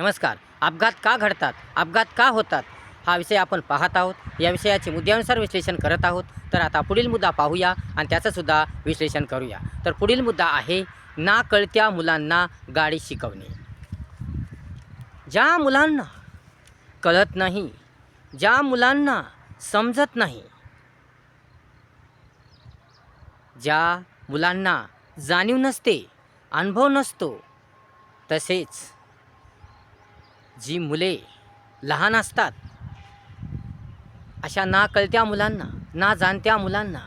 नमस्कार. अपघात का घडतात? अपघात का होतात? हा विषय आपण पाहत आहोत. या विषयाचे मुद्द्यानुसार विश्लेषण करत आहोत. तर आता पुढील मुद्दा पाहूया आणि त्याचंसुद्धा विश्लेषण करूया. तर पुढील मुद्दा आहे ना कळत्या मुलांना गाडी शिकवणे. ज्या मुलांना कळत नाही ज्या मुलांना समजत नाही ज्या मुलांना जाणीव नसते अनुभव नसतो तसेच जी मुले लहान असतात अशा ना कळत्या मुलांना ना जाणत्या मुलांना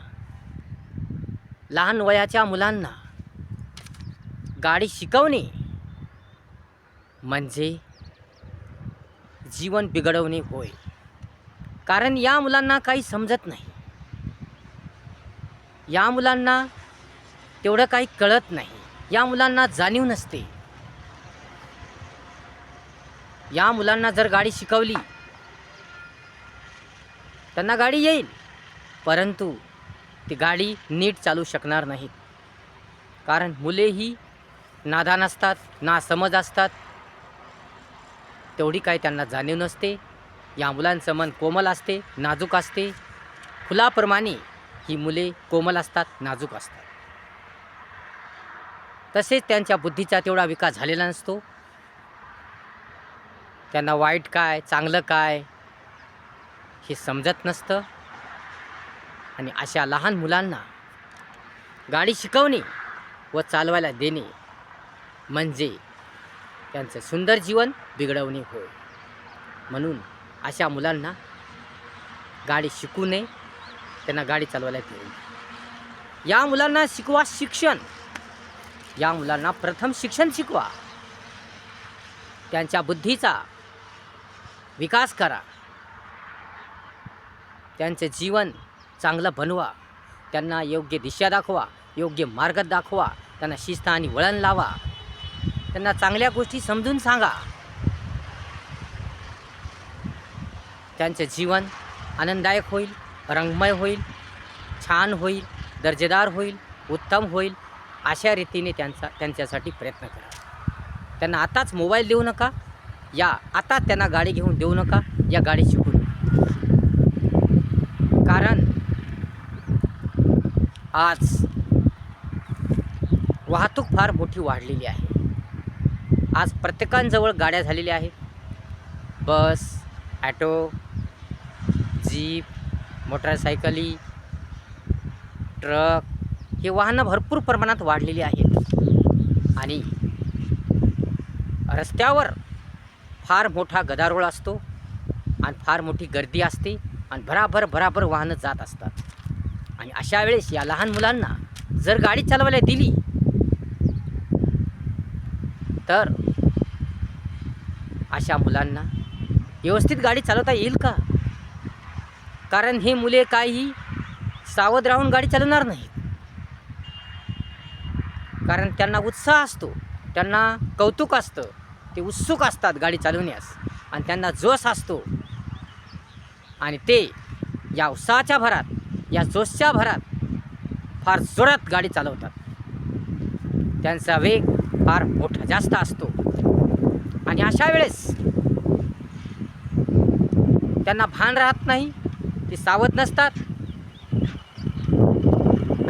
लहान वयाच्या मुलांना गाडी शिकवणे म्हणजे जीवन बिघडवणे होय. कारण या मुलांना काही समजत नाही. या मुलांना तेवढं काही कळत नाही. या मुलांना जाणीव नसते. या मुलांना जर गाडी शिकवली त्यांना गाडी येईल. परंतु ती गाडी नीट चालू शकणार नाहीत. कारण मुलेही नादान असतात ना समज असतात. तेवढी काही त्यांना जाणीव नसते. या मुलांचं मन कोमल असते नाजूक असते. फुलाप्रमाणे ही मुले कोमल असतात नाजूक असतात. तसेच त्यांच्या बुद्धीचा तेवढा विकास झालेला नसतो. त्यांना वाईट काय चांगलं काय हे समजत नसतं. आणि अशा लहान मुलांना गाडी शिकवणे व चालवायला देणे म्हणजे त्यांचं सुंदर जीवन बिघडवणे होय. म्हणून अशा मुलांना गाडी शिकू नये त्यांना गाडी चालवायला देऊ या मुलांना शिकवा शिक्षण. या मुलांना प्रथम शिक्षण शिकवा. त्यांच्या बुद्धीचा विकास करा. त्यांचं जीवन चांगलं बनवा. त्यांना योग्य दिशा दाखवा योग्य मार्ग दाखवा. त्यांना शिस्त आणि वळण लावा. त्यांना चांगल्या गोष्टी समजून सांगा. त्यांचं जीवन आनंददायक होईल रंगमय होईल छान होईल दर्जेदार होईल उत्तम होईल अशा रीतीने त्यांचा त्यांच्यासाठी प्रयत्न करा. त्यांना आताच मोबाईल देऊ नका. या आता त्यांना गाडी घेऊन देऊ नका या गाडी शिकून कारण आज वाहतूक फार मोठी वाढलेली आहे. आज प्रत्येकांजवळ गाड्या झालेल्या आहेत. बस ॲटो जीप मोटरसायकली ट्रक हे वाहनं भरपूर प्रमाणात वाढलेली आहेत. आणि रस्त्यावर फार मोठा गदारोळ असतो आणि फार मोठी गर्दी असते आणि भराभर भराभर वाहनं जात असतात. आणि अशा वेळेस या लहान मुलांना जर गाडी चालवायला दिली तर अशा मुलांना व्यवस्थित गाडी चालवता येईल का? कारण हे मुले काही सावध राहून गाडी चालवणार नाहीत. कारण त्यांना उत्साह असतो त्यांना कौतुक असतं. ते उत्सुक असतात गाडी चालवण्यास. आणि त्यांना जोश असतो. आणि ते या उत्साहाच्या भरात या जोशच्या भरात फार जोरात गाडी चालवतात. त्यांचा वेग फार मोठा जास्त असतो. आणि अशा वेळेस त्यांना भान राहत नाही ते सावध नसतात.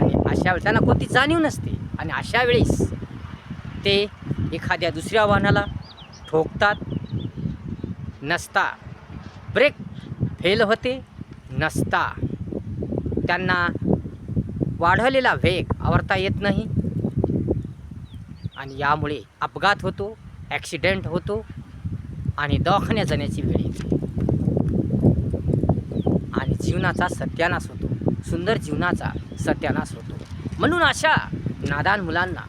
आणि अशा वेळेस त्यांना कोणती जाणीव नसते. आणि अशा वेळेस ते एखाद्या दुसऱ्या वाहनाला ठोकतात नसता. ब्रेक फेल होते नसता. त्यांना वाढवलेला वेग आवरता येत नाही. आणि यामुळे अपघात होतो ॲक्सिडेंट होतो आणि दवाखान्यात जाण्याची वेळ येते. आणि जीवनाचा सत्यानाश होतो. सुंदर जीवनाचा सत्यानाश होतो. म्हणून अशा नादान मुलांना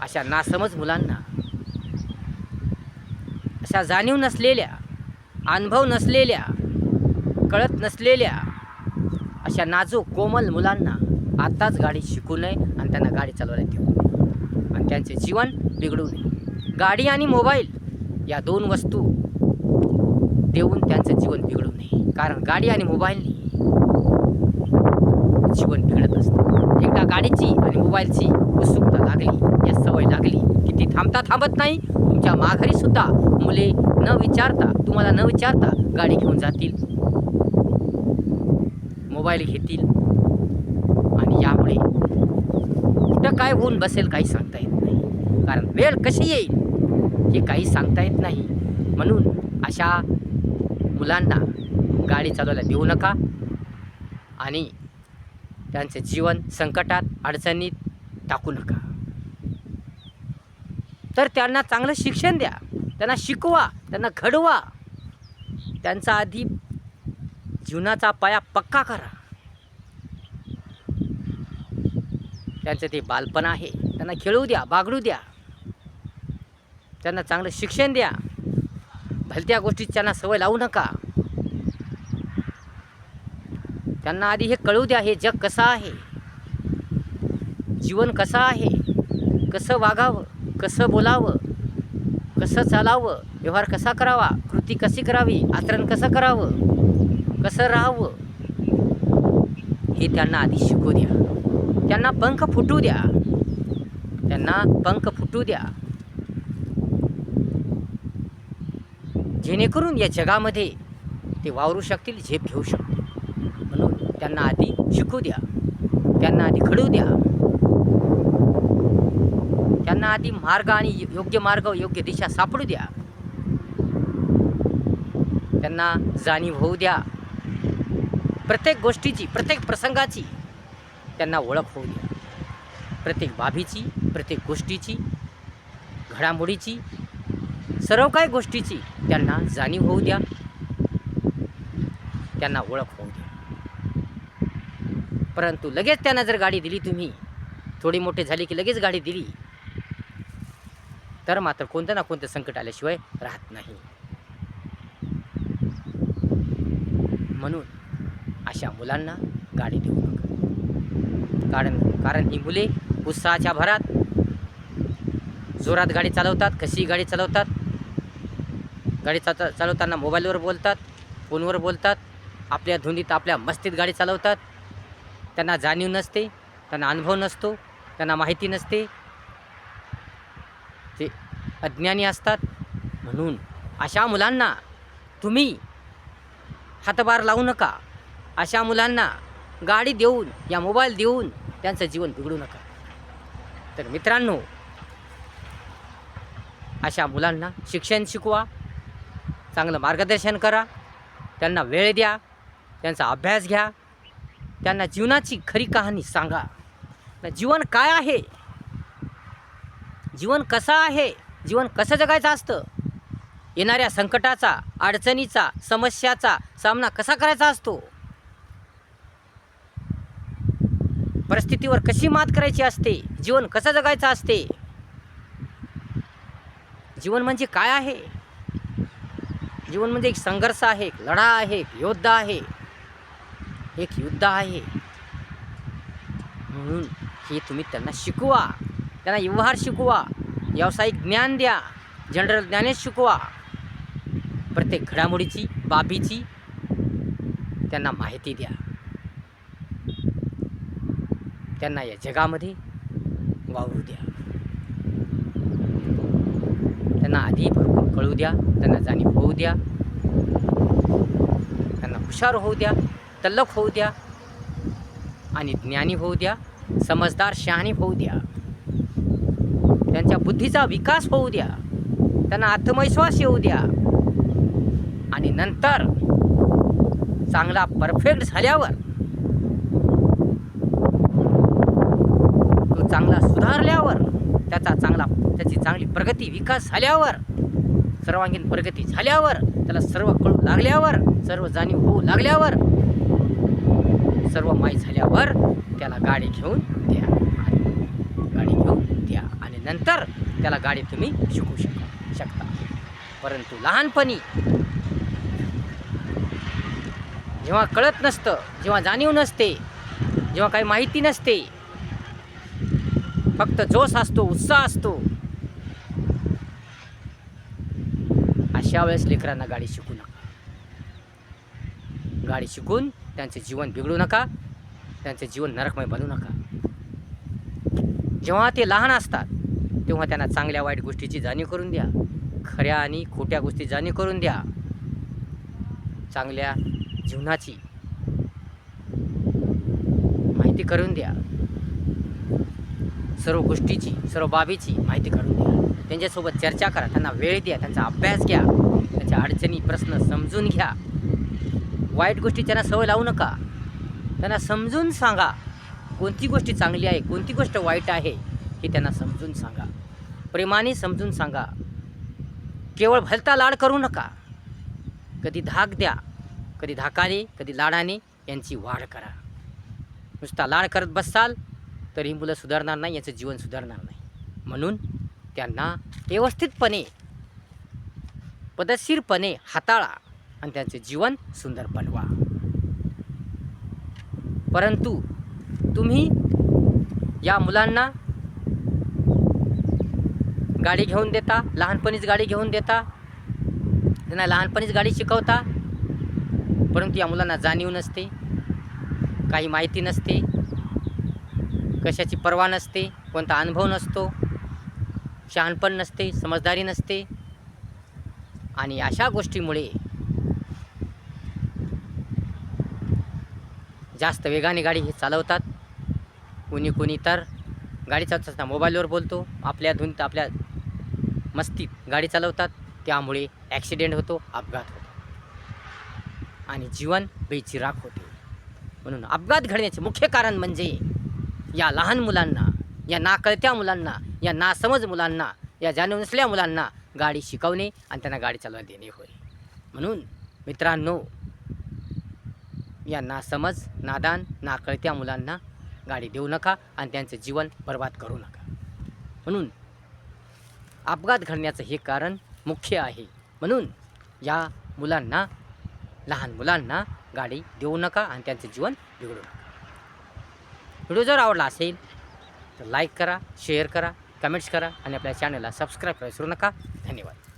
अशा नासमज मुलांना अशा जाणीव नसलेल्या अनुभव नसलेल्या कळत नसलेल्या अशा नाजूक कोमल मुलांना आत्ताच गाडी शिकू नये आणि त्यांना गाडी चालवायला देऊ आणि त्यांचे जीवन बिघडू नये. गाडी आणि मोबाईल या दोन वस्तू देऊन त्यांचं जीवन बिघडू नये. कारण गाडी आणि मोबाईलनी जीवन बिघडत असतं. एकदा गाडीची आणि मोबाईलची उत्सुकता लागली या सवय लागली की ती थांबता थांबत नाही. तुमच्या माघारी सुद्धा मुले न विचारता तुम्हाला न विचारता गाडी घेऊन जातील. मोबाईल घेतील. आणि यामुळे कुठं काय होऊन बसेल काही सांगता येत नाही. कारण वेळ कशी येईल हे काही सांगता येत नाही. म्हणून अशा मुलांना गाडी चालवायला देऊ नका. आणि त्यांचे जीवन संकटात अडचणीत टाकू नका. तर त्यांना चांगलं शिक्षण द्या. त्यांना शिकवा त्यांना घडवा. त्यांचा आधी जीवनाचा पाया पक्का करा. त्यांचं ते बालपण आहे. त्यांना खेळू द्या बागडू द्या. त्यांना चांगलं शिक्षण द्या. भलत्या गोष्टीत त्यांना सवय लावू नका. त्यांना आधी हे कळू द्या हे जग कसं आहे? जीवन कसं आहे? कसं वागावं? कसं बोलावं? कसं चालावं? व्यवहार कसा करावा? कृती कशी करावी? आचरण कसं करावं? कसं राहावं? हे त्यांना आधी शिकू द्या. त्यांना पंख फुटू द्या. त्यांना पंख फुटू द्या. जेणेकरून या जगामध्ये ते वावरू शकतील झेप घेऊ शकतील. त्यांना आधी शिकू द्या. त्यांना आधी घडू द्या. त्यांना आधी मार्ग आणि योग्य मार्ग योग्य दिशा सापडू द्या. त्यांना जाणीव होऊ द्या. प्रत्येक गोष्टीची प्रत्येक प्रसंगाची त्यांना ओळख होऊ द्या. प्रत्येक बाबीची प्रत्येक गोष्टीची घडामोडीची सर्व काही गोष्टीची त्यांना जाणीव होऊ द्या. त्यांना ओळख होऊ द्या परंतु लगेच त्यांना जर गाडी दिली तुम्ही थोडी मोठे झाली की लगेच गाडी दिली तर मात्र कोणतं ना कोणतं संकट आल्याशिवाय राहत नाही. म्हणून अशा मुलांना गाडी देऊ नका. कारण कारण ही मुले उत्साहाच्या भरात जोरात गाडी चालवतात कशी गाडी चालवतात गाडी चालता चालवताना मोबाईलवर बोलतात फोनवर बोलतात आपल्या धुंदीत आपल्या मस्तीत गाडी चालवतात त्यांना जाणीव नसते त्यांना अनुभव नसतो त्यांना माहिती नसते. ते अज्ञानी असतात. म्हणून अशा मुलांना तुम्ही हातभार लावू नका. अशा मुलांना गाडी देऊन या मोबाईल देऊन त्यांचं जीवन बिघडू नका. तर मित्रांनो अशा मुलांना शिक्षण शिकवा चांगलं मार्गदर्शन करा त्यांना वेळ द्या त्यांचा अभ्यास घ्या त्यांना जीवनाची खरी कहाणी सांगा. जीवन काय आहे? जीवन कसं आहे? जीवन कसं जगायचं असतं? येणाऱ्या संकटाचा अडचणीचा समस्याचा सामना कसा करायचा असतो? परिस्थितीवर कशी मात करायची असते? जीवन कसं जगायचं असते? जीवन म्हणजे काय आहे? जीवन म्हणजे एक संघर्ष आहे एक लढा आहे एक योद्धा आहे. एक युद्ध आहे. म्हणून हे तुम्ही त्यांना शिकवा. त्यांना व्यवहार शिकवा. व्यावसायिक ज्ञान द्या. जनरल ज्ञानेच शिकवा. प्रत्येक घडामोडीची बाबीची त्यांना माहिती द्या. त्यांना या जगामध्ये वावरू द्या. त्यांना आधी भरपूर कळू द्या. त्यांना जाणीव होऊ द्या. त्यांना हुशार होऊ द्या. तल्लख होऊ द्या आणि ज्ञानी होऊ द्या समजदार शहाणी होऊ द्या. त्यांच्या बुद्धीचा विकास होऊ द्या. त्यांना आत्मविश्वास येऊ द्या. आणि नंतर चांगला परफेक्ट झाल्यावर तो चांगला सुधारल्यावर त्याचा चांगला त्याची चांगली प्रगती विकास झाल्यावर सर्वांगीण प्रगती झाल्यावर त्याला सर्व कळू लागल्यावर सर्व जाणीव होऊ लागल्यावर सर्व माहीत झाल्यावर त्याला गाडी घेऊन द्या. गाडी घेऊन द्या. आणि नंतर त्याला गाडी तुम्ही शिकू शक शकता. परंतु लहानपणी जेव्हा कळत नसतं जेव्हा जाणीव नसते जेव्हा काही माहिती नसते फक्त जोश असतो उत्साह असतो अशा वेळेस लेकरांना गाडी शिकू नका. गाडी शिकून त्यांचे जीवन बिघडू नका. त्यांचे जीवन नरकमय बनवू नका. जेव्हा ते लहान असतात तेव्हा त्यांना चांगल्या वाईट गोष्टीची जाणीव करून द्या. खऱ्या आणि खोट्या गोष्टी जाणीव करून द्या. चांगल्या जीवनाची माहिती करून द्या. सर्व गोष्टीची सर्व बाबीची माहिती करून द्या. त्यांच्यासोबत चर्चा करा त्यांना वेळ द्या त्यांचा अभ्यास घ्या. त्यांच्या अडचणी प्रश्न समजून घ्या. वाईट गोष्टी त्यांना सवय लावू नका. त्यांना समजून सांगा. कोणती गोष्ट चांगली आहे कोणती गोष्ट वाईट आहे हे त्यांना समजून सांगा. प्रेमाने समजून सांगा. केवळ भलता लाड करू नका. कधी धाक द्या कधी धाकाने कधी लाडाने यांची वाढ करा. नुसता लाड करत बसाल तर ही मुलं सुधारणार नाही याचं जीवन सुधारणार नाही. म्हणून त्यांना व्यवस्थितपणे पदशीरपणे हाताळा. आणि त्यांचे जीवन सुंदर बनवा. परंतु तुम्ही या मुलांना गाडी घेऊन देता लहानपणीच गाडी घेऊन देता. त्यांना लहानपणीच गाडी शिकवता. परंतु या मुलांना जाणीव नसते काही माहिती नसते कशाची पर्वा नसते कोणता अनुभव नसतो शहाणपण नसते समजदारी नसते. आणि अशा गोष्टीमुळे जास्त वेगाने गाडी हे चालवतात. कोणी कोणी तर गाडी चालवत असताना मोबाईलवर बोलतो. आपल्या धुंत आपल्या मस्तीत गाडी चालवतात. त्यामुळे ॲक्सिडेंट होतो अपघात होतो. आणि जीवन बेचिराख होते. म्हणून अपघात घडण्याचे मुख्य कारण म्हणजे या लहान मुलांना या नाकळत्या मुलांना या नासमज मुलांना या जाणीव नसल्या मुलांना गाडी शिकवणे आणि त्यांना गाडी चालवायला देणे होय. म्हणून मित्रांनो या नासमज नादान नाकळत्या मुलांना गाडी देऊ नका आणि त्यांचं जीवन बर्बाद करू नका. म्हणून अपघात घडण्याचं हे कारण मुख्य आहे. म्हणून या मुलांना लहान मुलांना गाडी देऊ नका आणि त्यांचं जीवन बिघडू नका. व्हिडिओ जर आवडला असेल तर लाईक करा शेअर करा कमेंट्स करा आणि आपल्या चॅनलला सबस्क्राईब करायला विसरू नका. धन्यवाद.